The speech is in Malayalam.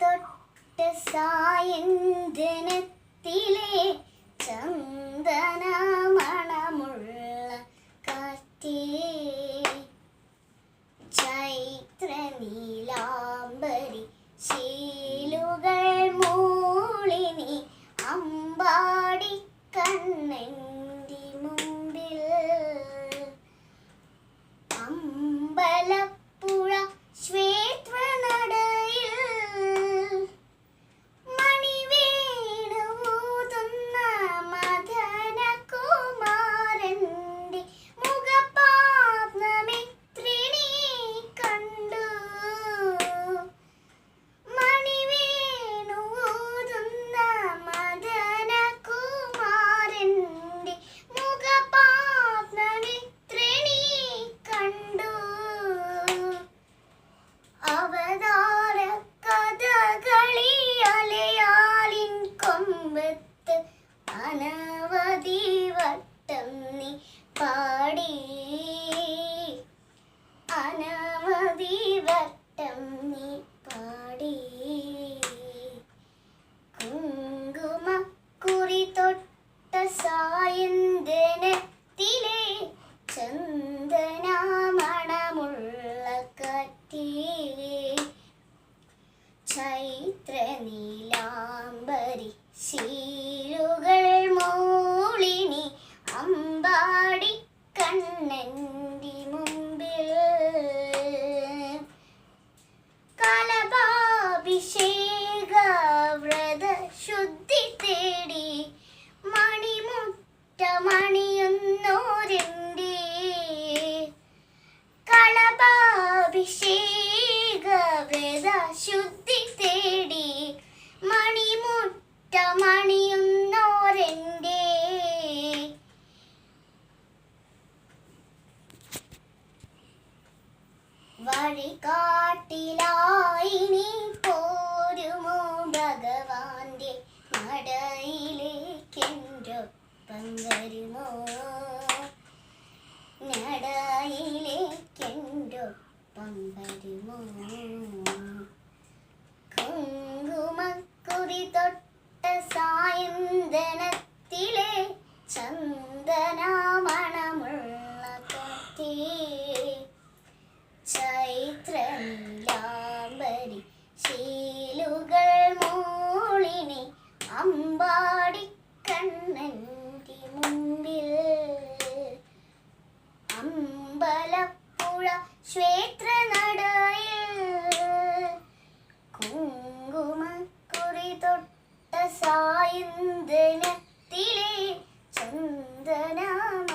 തൊട്ട സായന്തനത്തിലെ വട്ടം നീ പാടി. അനവധി വട്ടം നീ പാടി കുങ്കുമ കുറി തൊട്ട സായന്തനത്തിലെ ചന്ദനമണമുള്ള കത്തി ചൈത്ര നീലാംബരി ശീലുകൾ മൂളിനി അമ്പാടി കണ്ണന്റെ മുമ്പിൽ കലഭാഭിഷേക വ്രത ശുദ്ധി തേടി മണിമുട്ട മണിയുന്നോരെന്തേ കളഭാഭിഷേക വ്രത ശുദ്ധി തേടി മണിമുട്ട മണിയുന്നോരന്റെ. വഴികാട്ടിലായി നീ പോരുമോ ഭഗവാന്റെ നടയിലേക്കെന്റൊപ്പം വരുമോ? നടയിലേക്കെന്റൊപ്പം വരുമോ? തൊട്ട സായന്തനത്തിലെ ചന്ദനമണമുള്ള കാറ്റേ ചൈത്രനീലാംബരി ശീലുകൾ മൂളിനി അമ്പാടി കണ്ണന്റെ മുമ്പിൽ. അമ്പലപ്പുഴ ക്ഷേത്രനടയിൽ കായന്തനത്തിലെ ചന്ദനാമ